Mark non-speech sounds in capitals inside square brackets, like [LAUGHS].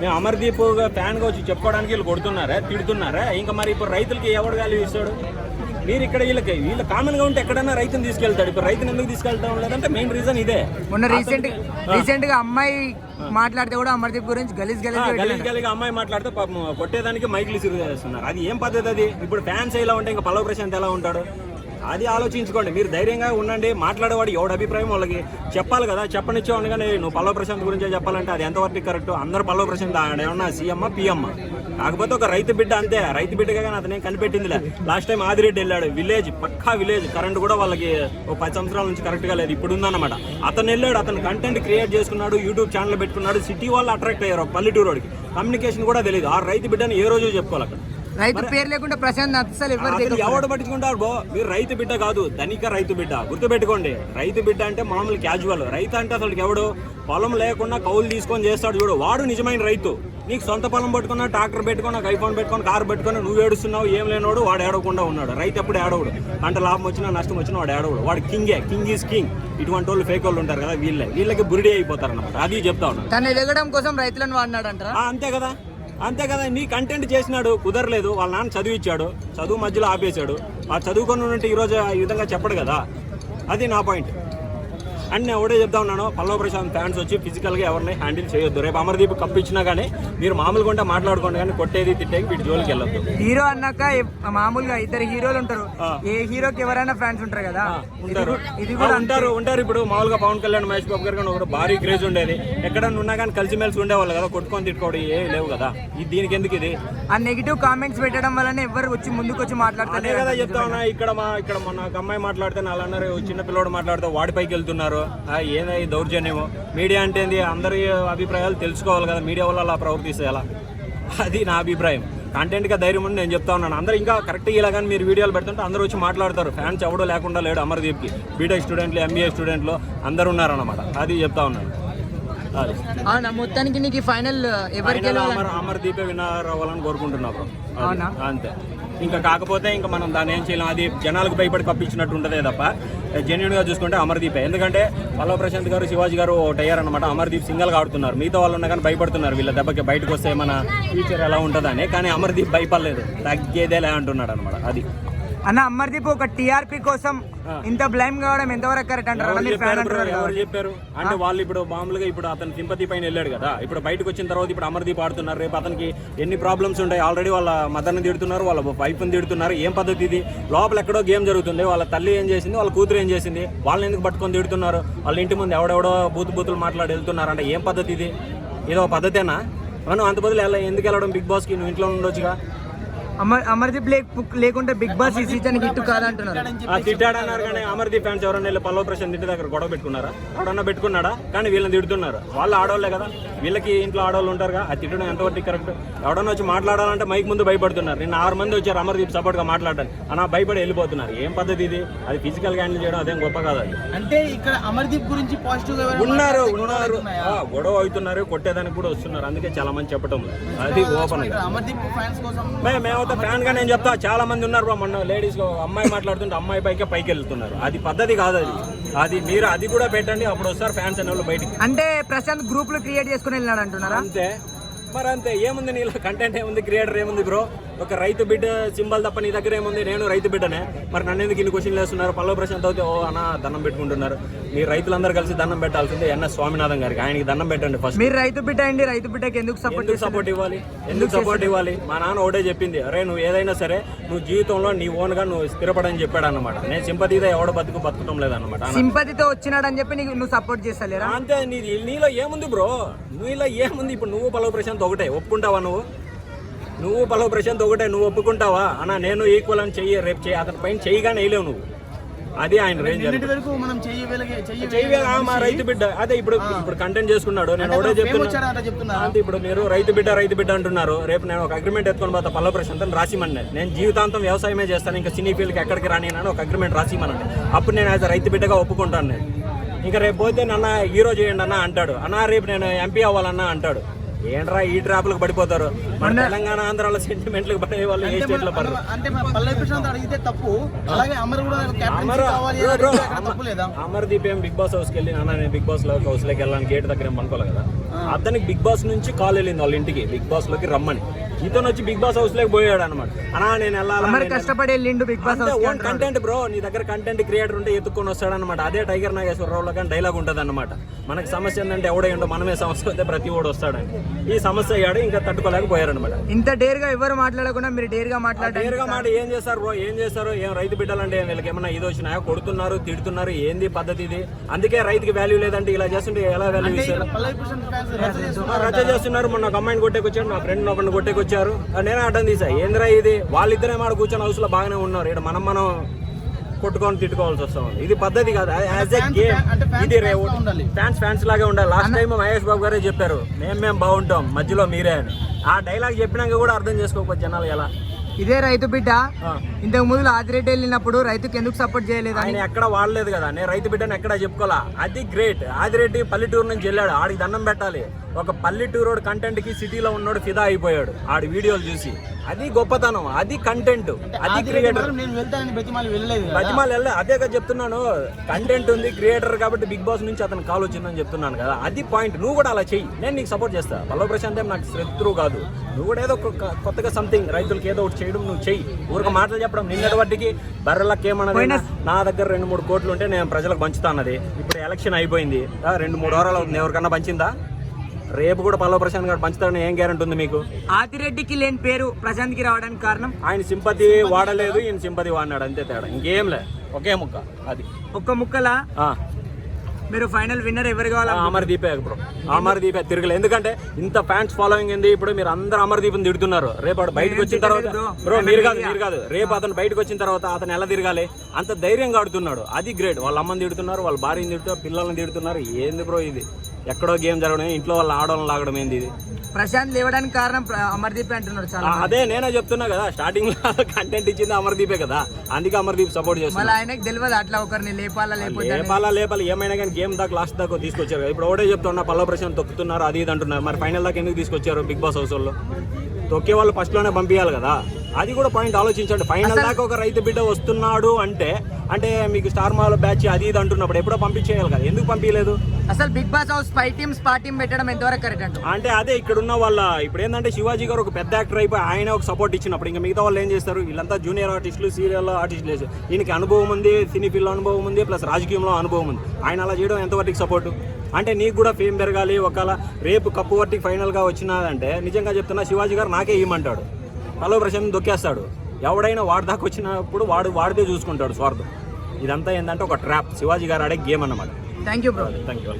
మేము అమర్దీప్ ఫ్యాన్గా వచ్చి చెప్పుకోవడానికి వీళ్ళు కొడుతున్నారా తిడుతున్నారా? ఇంకా మరి ఇప్పుడు రైతులకి ఎవడు వాల్యూ ఇస్తాడు? మీరు ఇక్కడ వీళ్ళకి వీళ్ళు కామన్గా ఉంటే ఎక్కడైనా రైతుని తీసుకెళ్తాడు. ఇప్పుడు రైతుని ఎందుకు తీసుకెళ్తాం లేదంటే మెయిన్ రీజన్ ఇదే. మొన్న రీసెంట్ రీసెంట్గా అమ్మాయి మాట్లాడితే కూడా అమర్దీప్ గురించి గలీజ్ గలీజ్ గలీజ్ గలీజ్ అమ్మాయి మాట్లాడితే పాపం కొట్టేదానికి మైకులు ఇసురు చేస్తున్నారు అది ఏం పద్ధతి అది? ఇప్పుడు ఫ్యాన్స్ ఇలా ఉంటే ఇంకా పల్లవ ప్రశాంత్ ఎలా ఉంటాడు? అది ఆలోచించుకోండి. మీరు ధైర్యంగా ఉండండి. మాట్లాడేవాడు ఎవడు అభిప్రాయం వాళ్ళకి? చెప్పాలి కదా. చెప్పనిచ్చేవాడు కానీ నువ్వు పల్లవ ప్రశాంత్ గురించే చెప్పాలంటే అది ఎంతవరకు కరెక్ట్? అందరు పల్లవ ప్రశాంత్. ఏమన్నా సీఎం పిఎం? కాకపోతే ఒక రైతు బిడ్డ అంతే. రైతు బిడ్డగా కానీ అతనే కనిపెట్టిందిలే. లాస్ట్ టైం ఆదిరెడ్డి వెళ్ళాడు. విలేజ్ పక్కా విలేజ్. కరెంట్ కూడా వాళ్ళకి ఒక పది సంవత్సరాల నుంచి కరెక్ట్గా లేదు. ఇప్పుడు ఉందన్నమాట అతను వెళ్ళాడు. అతను కంటెంట్ క్రియేట్ చేసుకున్నాడు. యూట్యూబ్ ఛానల్ పెట్టుకున్నాడు. సిటీ వాళ్ళు అట్రాక్ట్ అయ్యారు పల్లెటూరు వాడికి కమ్యూనికేషన్ కూడా తెలియదు ఆ రైతు బిడ్డని ఏ రోజు చెప్పుకోవాలి అక్కడ? రైతు పేరు లేకుండా ప్రశాంత్ అసలు ఎవరు ఎవడు పట్టించుకుంటారు బో మీరు రైతు బిడ్డ కాదు ధనిక రైతు బిడ్డ. గుర్తుపెట్టుకోండి రైతు బిడ్డ అంటే మామూలు క్యాజువల్ రైతు అంటే అసలు ఎవడు? పొలం లేకుండా కౌలు తీసుకొని చేస్తాడు చూడు. వాడు నిజమైన రైతు. నీకు సొంత పొలం పట్టుకున్నా ట్రాక్టర్ పెట్టుకుని ఒక ఐఫోన్ పెట్టుకొని కారు పెట్టుకొని నువ్వు ఏడుస్తున్నావు ఏం లేనోడు వాడు ఏడవకుండా ఉన్నాడు. రైతు ఎప్పుడు ఏడవడు. పంట లాభం వచ్చినా నష్టం వచ్చినా వాడు ఏడవడు. వాడు కింగే కింగ్ ఈజ్ కింగ్ ఇటువంటి వాళ్ళు ఫేక్ వాళ్ళు ఉంటారు కదా వీళ్ళే. వీళ్ళకి బురిడి అయిపోతారు అనమాట అది చెప్తా ఉన్నాను తను ఎదగడం కోసం రైతులను వాడినాడు అంటారా అంతే కదా. అంతే కదా నీ కంటెంట్ చేసినాడు కుదరలేదు వాళ్ళ నాన్న చదివిచ్చాడు చదువు మధ్యలో ఆపేశాడు. ఆ చదువుకొని ఉంటే ఈరోజు ఈ విధంగా చెప్పడు కదా. అది నా పాయింట్ అండ్ నేను ఒకటే చెప్తా ఉన్నాను పల్లవ ప్రశాంత్ ఫ్యాన్స్ వచ్చి ఫిజికల్గా ఎవరిని హ్యాండిల్ చేయొద్దు. రేపు అమర్దీప్ కప్ ఇచ్చినా కానీ మీరు మామూలుగా ఉంటే మాట్లాడుకోండి కానీ కొట్టేది తిట్టేది వీటి జోలికి వెళ్ళొద్దు. హీరో అన్నాక మామూలుగా ఇద్దరు హీరోలు ఉంటారు. ఏ హీరోకి ఎవరైనా ఫ్యాన్స్ ఉంటారు కదా? ఉంటారు. ఇది కూడా ఉంటారు ఉంటారు. ఇప్పుడు మామూలుగా పవన్ కళ్యాణ్ మహేష్ బాబు గారు కానీ ఒకరు భారీ క్రేజ్ ఉండేది. ఎక్కడన్నా ఉన్నా కానీ కలిసిమెలిసి ఉండేవాళ్ళు కదా కొట్టుకొని తిట్టుకోవడం ఏ లేవు కదా. ఇది దీనికి ఎందుకు ఇది? ఆ నెగిటివ్ కామెంట్స్ పెట్టడం వల్లనే ఎవరు వచ్చి ముందుకు వచ్చి మాట్లాడతారు కదా చెప్తా ఉన్నా ఇక్కడ మా ఇక్కడ మొన్న ఒక అమ్మాయి మాట్లాడితే నాలుగు అన్నారు చిన్న పిల్లోడు మాట్లాడితే వాడి పైకి వెళ్తున్నారు. ఆ, ఏదో ఈ దౌర్జన్యము? మీడియా అంటే ఏంది? అందరి అభిప్రాయాలు తెలుసుకోవాలి కదా. మీడియా వల్ల అలా ప్రవర్తిస్తే ఎలా అది నా అభిప్రాయం. కంటెంట్గా ధైర్యం ఉంది నేను చెప్తా ఉన్నాను. అందరూ ఇంకా కరెక్ట్ ఇలా కానీ మీరు వీడియోలు పెడుతుంటే అందరూ వచ్చి మాట్లాడతారు. ఫ్యాన్స్ ఎవడో లేకుండా లేడు అమర్దీప్కి. బీటెక్ స్టూడెంట్లు ఎంబీఏ స్టూడెంట్లు అందరూ ఉన్నారన్నమాట. అది చెప్తా ఉన్నాను. అవునా మొత్తానికి నీకు ఫైనల్ ఎవరికి అమర్ అమర్దీపే విన్నర్ అవ్వాలని కోరుకుంటున్నా? అంతే. ఇంకా కాకపోతే ఇంకా మనం దాన్ని ఏం చేయలేం? అది జనాలకు భయపడి కప్పించినట్టు ఉంటుందే తప్ప జెన్యున్గా చూసుకుంటే అమర్దీపే. ఎందుకంటే పల్లవ ప్రశాంత్ గారు శివాజీ గారు ఒకటి అయ్యారనమాట అమర్దీప్ సింగల్గా ఆడుతున్నారు. మిగతా వాళ్ళు ఉన్నా కానీ భయపడుతున్నారు. వీళ్ళ దెబ్బకి బయటకు వస్తే మన ఫ్యూచర్ ఎలా ఉంటుందని. కానీ అమర్దీప్ భయపడలేదు. తగ్గేదేలే అంటున్నాడు అనమాట అది. అన్న అమర్దీప్ ఒక టీఆర్పీ కోసం ఇంత బ్లైమ్ కావడం ఎంతవరకు కరెక్ట్ అంటారు? ఎవరు చెప్పారు అంటే వాళ్ళు ఇప్పుడు మామూలుగా ఇప్పుడు అతను సింపతి పైన వెళ్ళాడు కదా. ఇప్పుడు బయటకు వచ్చిన తర్వాత ఇప్పుడు అమర్దీప్ ఆడుతున్నారు. రేపు అతనికి ఎన్ని ప్రాబ్లమ్స్ ఉంటాయి ఆల్రెడీ వాళ్ళ మదర్ని తిడుతున్నారు వాళ్ళ వైఫ్ని తిడుతున్నారు. ఏం పద్ధతి ఇది? లోపల ఎక్కడో గేమ్ జరుగుతుంది. వాళ్ళ తల్లి ఏం చేసింది? వాళ్ళ కూతురు ఏం చేసింది? వాళ్ళని ఎందుకు పట్టుకొని తిడుతున్నారు? వాళ్ళ ఇంటి ముందు ఎవడెవడో బూతు బూతులు మాట్లాడి వెళ్తున్నారు అంటే ఏం పద్ధతి ఇది? ఏదో పద్ధతేనా? మనం అంత బదులు ఎందుకు వెళ్ళడం? బిగ్ బాస్కి నువ్వు ఇంట్లో ఉండొచ్చుగా? అమర్ అమర్దీప్ లేక- లేకుంటే బిగ్ బాస్ ఈ సీజన్ హిట్ కాదంటున్నారు. ఆ తిట్టాడన్నారు కానీ అమర్దీప్ ఫ్యాన్స్ ఎవరైనా వెళ్ళి పల్లవ ప్రశాంత్ ఇంటి దగ్గర గొడవ పెట్టుకున్నారా? ఎవడన్నా పెట్టుకున్నాడా? కానీ వీళ్ళని తిడుతున్నారు. వాళ్ళు ఆడవాళ్ళే కదా. వీళ్ళకి ఇంట్లో ఆడవాళ్ళు ఉంటారుగా ఆ తిట్టడం ఎంతవరకు కరెక్ట్ ఎవడన్నా వచ్చి మాట్లాడాలంటే మైక్ ముందు భయపడుతున్నారు. నిన్న ఆరు మంది వచ్చారు అమర్దీప్ సపోర్ట్గా మాట్లాడడానికి. అన్న భయపడి వెళ్ళిపోతున్నారు. ఏం పద్ధతి ఇది? అది ఫిజికల్ హ్యాండిల్ చేయడం అదేం గొప్ప కాదు అది. అంటే ఇక్కడ అమర్దీప్ గురించి పాజిటివ్గా ఉన్నారు ఉన్నారు. ఆ, గొడవ అవుతున్నారు కొట్టేదానికి కూడా వస్తున్నారు. అందుకే చాలా మంది చెప్పడం. అది ఓపెన్ అమర్దీప్ ఫ్యాన్స్ కోసం మే- మేమైతే ఫ్యాన్గా నేను చెప్తా చాలా మంది ఉన్నారు బ్రో మొన్న లేడీస్ అమ్మాయి మాట్లాడుతుంటే అమ్మాయి పైకే పైకి వెళ్తున్నారు. అది పద్ధతి కాదు అది. అది మీరు అది కూడా పెట్టండి అప్పుడు వస్తారు ఫ్యాన్స్ అనే వాళ్ళు బయటికి. అంటే ప్రశాంత్ గ్రూప్లో క్రియేట్ చేసుకుని వెళ్ళినాడు అంటున్నారా? అంతే. మరి అంతే ఏముంది నీలో? కంటెంట్ ఏముంది? క్రియేటర్ ఏముంది బ్రో ఒక రైతు బిడ్డ సింబల్ తప్ప నీ దగ్గర ఏముంది? నేను రైతు బిడ్డనే. మరి నన్ను ఎందుకు ఇన్ని క్వశ్చన్లు వేస్తున్నారు? పల్లవ ప్రశాంత్ అయితే ఓ అన్న దండం పెట్టుకుంటున్నారు. మీ రైతులందరూ కలిసి దండం పెట్టాల్సిందే ఎన్ఎస్ స్వామినాథన్ గారికి. ఆయనకి దండం పెట్టండి ఫస్ట్ మీరు రైతు బిడ్డ అండి రైతు బిడ్డకి ఎందుకు సపోర్ట్ సపోర్ట్ ఇవ్వాలి? ఎందుకు సపోర్ట్ ఇవ్వాలి? మా నాన్న ఒకటే చెప్పింది అరే నువ్వు ఏదైనా సరే నువ్వు జీవితంలో నీ ఓన్గా నువ్వు స్థిరపడని చెప్పాడు అనమాట నేను సింపతిగా ఎవడ బతుకు బతకడం లేదన్నమాట. సింపతితో వచ్చినాడు అని చెప్పి నీకు నువ్వు సపోర్ట్ చేస్తలేరా? అంతే నీ నీలో ఏముంది బ్రో నీలో ఏముంది? ఇప్పుడు నువ్వు పల్లవ ప్రశాంత్ ఒకటే ఒప్పుకుంటావా నువ్వు? నువ్వు పల్లవ ప్రశాంత్ ఒకటే నువ్వు ఒప్పుకుంటావా? అన్న నేను ఈక్వల్ అని చెయ్యి రేపు చెయ్యి అతని పైన చెయ్యిగానే వేయలేవు నువ్వు. అది ఆయన రేంజ్ వరకు మనం మా రైతు బిడ్డ. అదే ఇప్పుడు ఇప్పుడు కంటెంట్ చేసుకున్నాడు. నేను ఒకటే చెప్తున్నా. వచ్చారంట చెప్తున్నా అంటే ఇప్పుడు మీరు రైతు బిడ్డ రైతు బిడ్డ అంటున్నారు. రేపు నేను ఒక అగ్రిమెంట్ ఎత్తుకొని పోతా పల్లవ ప్రశాంత్ రాసిమన్నా నేను జీవితాంతం వ్యవసాయమే చేస్తాను. ఇంకా సినీ ఫీల్డ్కి ఎక్కడికి రాని అని ఒక అగ్రిమెంట్ రాసిమనండి అప్పుడు నేను యాజ్ రైతు బిడ్డగా ఒప్పుకుంటాను నేను. ఇంకా రేపు పోతే నన్న హీరో చేయండి అన్న అంటాడు. అన్న రేపు నేను ఎంపీ అవ్వాలన్నా అంటాడు. ఏంట్రా ఈ ట్రాప్లకు పడిపోతారు? మన తెలంగాణ ఆంధ్రాలో సెంటిమెంట్లకు పడే వాళ్ళు ఏ స్టేట్లో పడరు. అంటే ప్రశాంత్ అడిగితే తప్పు. అలాగే అమర్ కూడా అమర్ అమర్దీప్ ఏం బిగ్ బాస్ హౌస్కి వెళ్ళి అన్న నేను బిగ్ బాస్లో హౌస్లోకి వెళ్ళాను గేట్ దగ్గర ఏం అనుకోలే కదా. అతనికి బిగ్ బాస్ నుంచి కాల్ వెళ్ళింది వాళ్ళ ఇంటికి బిగ్ బాస్లోకి రమ్మని. ఇతను వచ్చి బిగ్ బాస్ హౌస్లోకి పోయాడు అనమాట అన్నా నేను వెళ్ళాలా? కష్టపడి వెళ్ళిండు Bigg Boss house own content bro నీ దగ్గర కంటెంట్ క్రియేటర్ ఉంటే ఎత్తుకొని వస్తాడనమాట అదే టైగర్ నాగేశ్వరరావులో కానీ డైలాగ్ ఉంటుంది అనమాట మనకి సమస్య ఏంటంటే ఎవడే ఉండో మనమే సమస్య వస్తే ప్రతి ఓడు వస్తాడని. ఈ సమస్య అయ్యాడు ఇంకా తట్టుకోలేకపోయారనమాట ఇంత డేర్గా ఎవరు మాట్లాడకుండా మీరు డేర్గా మాట్లాడారు నేరుగా మాట ఏం చేస్తారు బ్రో ఏం చేస్తారు ఏం రైతు బిడ్డలంటే వీళ్ళకి ఏమన్నా ఇది వచ్చినాయా? కొడుతున్నారు తిడుతున్నారు ఏంది పద్ధతి ఇది? అందుకే రైతుకి వాల్యూ లేదంటే ఇలా చేస్తుంటే ఎలా వాల్యూ ఇస్తారు? రచ్చ చేస్తున్నారు. రచ్చ చేస్తున్నారు. మొన్న ఒక అమ్మాయిని కొట్టేకొచ్చాడు నా ఫ్రెండ్ ఒకరిని కొట్టేకొచ్చారు నేనే అడ్డం తీసా. ఏందిరా ఇది? వాళ్ళిద్దరే మాట కూర్చొని హౌస్లో బాగానే ఉన్నారు. ఇక్కడ మనం మనం కొట్టుకొని తిట్టుకోవాల్సి వస్తాం ఇది పద్ధతి కాదు. యాజ్ ఎ గేమ్ ఇది. ఫ్యాన్స్ ఫ్యాన్స్ లాగే ఉండాలి. లాస్ట్ టైం మహేష్ బాబు గారే చెప్పారు. మేము మేము బాగుంటాం. మధ్యలో మీరే అని. ఆ డైలాగ్ చెప్పినాక కూడా అర్థం చేసుకోకపోతే జనాలు ఎలా. ఇదే రైతు బిడ్డ. ఇంతకు ముందు ఆదిరెడ్డి వెళ్ళినప్పుడు రైతుకి ఎందుకు సపోర్ట్ చేయలేదు ఆయన ఎక్కడ వాడలేదు కదా. నేను రైతు బిడ్డను ఎక్కడ చెప్పుకోవాలా? అది గ్రేట్ ఆదిరెడ్డి పల్లెటూరు నుంచి వెళ్ళాడు. ఆడికి దండం పెట్టాలి. ఒక పల్లెటూరు కంటెంట్కి సిటీలో ఉన్నోడు ఫిదా అయిపోయాడు. ఆడి వీడియోలు చూసి. అది గొప్పతనం అది కంటెంట్ అది క్రియేటర్ బతిమాలి వెళ్ళలేదు కదా. మధ్యమాలు వెళ్ళే అదే కదా చెప్తున్నాను. కంటెంట్ ఉంది క్రియేటర్ కాబట్టి బిగ్ బాస్ నుంచి అతను కాల్ వచ్చిందని చెప్తున్నాను కదా. అది పాయింట్ నువ్వు కూడా అలా చెయ్యి. నేను నీకు సపోర్ట్ చేస్తా. పల్లవ ప్రశాంత్ ఏం నాకు శత్రువు కాదు. నువ్వు కూడా ఏదో కొత్తగా సంథింగ్ రైతులకి ఏదో ఒకటి చేయడం నువ్వు చెయ్యి. ఊరికి మాటలు చెప్పడం. నిన్నటి వాటికి బర్రెలకి ఏమన్నది నా దగ్గర రెండు మూడు కోట్లు ఉంటే నేను ప్రజలకు పంచుతా అన్నది. ఇప్పుడు ఎలక్షన్ అయిపోయింది. రెండు మూడు వారాలు అవుతుంది. ఎవరికన్నా పంచిందా? రేపు కూడా పల్లవ ప్రశాంత్ గారు పంచుతాడని ఏం గ్యారంటీ ఉంది మీకు? ఆదిరెడ్డికి లేని పేరు ప్రశాంత్కి రావడానికి కారణం? ఆయన సింపతి వాడలేదు ఈయన సింపతి వాడినాడు అంతే తేడా. ఇంకేం లే. ఒకే ముక్క అది. ఒక్క ముక్కల. మీరు ఫైనల్ విన్నర్ ఎవరు కావాలి అమర్దీపే బ్రో. అమర్దీపే తిరగలే ఎందుకంటే ఇంత ఫ్యాన్స్ ఫాలోయింగ్ ఉంది ఇప్పుడు మీరు అందరూ అమర్దీప్ని తిడుతున్నారు. రేపు వాడు బయటకు వచ్చిన తర్వాత బ్రో మీరు కాదు మీరు కాదు. రేపు అతను బయటకు వచ్చిన తర్వాత అతను ఎలా తిరగాలి? అంత ధైర్యంగా ఆడుతున్నాడు. అది గ్రేట్ వాళ్ళ అమ్మని తిడుతున్నారు వాళ్ళ భార్యని తిడుతున్నారు పిల్లల్ని తిడుతున్నారు. ఏంది బ్రో ఇది? ఎక్కడో గేమ్ జరగడం ఇంట్లో వాళ్ళ ఆడవాళ్ళని లాగడం ఏంది ఇది? ప్రశాంత్ లేవడానికి కారణం ప్ర- అమర్దీప్ అంటున్నారు ఆ, చాలా అదే నేనే చెప్తున్నా కదా స్టార్టింగ్లో [LAUGHS] కంటెంట్ ఇచ్చింది అమర్దీపే కదా అందుకే అమర్దీప్ సపోర్ట్ చేస్తున్నా. మళ్ళీ ఆయనకి తెలియదు అట్లా ఒకరిని లేపాలా లేకపోతే. లేపాలా లేపాలి ఏమైనా కానీ గేమ్ దాకా లాస్ట్ దాకా తీసుకొచ్చారు కదా. ఇప్పుడు ఒకటే చెప్తున్నా పల్లవ ప్రశాంత్ తొక్కుతున్నారు అది ఇది అంటున్నారు. మరి ఫైనల్ దాకా ఎందుకు తీసుకొచ్చారు బిగ్ బాస్ హౌస్లో తొక్కే వాళ్ళు ఫస్ట్లోనే పంపించాలి కదా. అది కూడా పాయింట్ ఆలోచించండి. ఫైనల్ దాకా ఒక రైతు బిడ్డ వస్తున్నాడు అంటే అంటే మీకు స్టార్ మాల్ బ్యాచ్ అది ఇది అంటున్నప్పుడు ఎప్పుడో పంపించేయాలి కదా. ఎందుకు పంపించలేదు? అసలు Bigg Boss house five teams పా టీమ్ పెట్టడం ఎంతవరకు కరెక్ట్ అంట అదే ఇక్కడ ఉన్న వాళ్ళ ఇప్పుడు ఏంటంటే శివాజీ గారు ఒక పెద్ద యాక్టర్ అయిపోయి ఆయన ఒక సపోర్ట్ ఇచ్చినప్పుడు ఇంకా మిగతా వాళ్ళు ఏం చేస్తారు? వీళ్ళంతా జూనియర్ ఆర్టిస్టులు సీరియల్ ఆర్టిస్టులు వేసి ఈయనకి అనుభవం ఉంది సినీ ఫీల్డ్ అనుభవం ఉంది ప్లస్ రాజకీయంలో అనుభవం ఉంది. ఆయన అలా చేయడం ఎంతవరకు సపోర్ట్ అంటే నీకు కూడా ఫేమ్ పెరగాలి ఒకవేళ రేపు కప్పు వరకు ఫైనల్గా వచ్చినదంటే నిజంగా చెప్తున్నా శివాజీ గారు నాకే ఇవ్వమంటాడు. పల్లవ ప్రశాంత్ దొక్కేస్తాడు. ఎవడైనా వాడి దాకా వచ్చినప్పుడు వాడు వాడితే చూసుకుంటాడు స్వార్థం. ఇదంతా ఏంటంటే ఒక ట్రాప్. శివాజీ గారు ఆడే గేమ్ అన్నమాట. Thank you bro thank you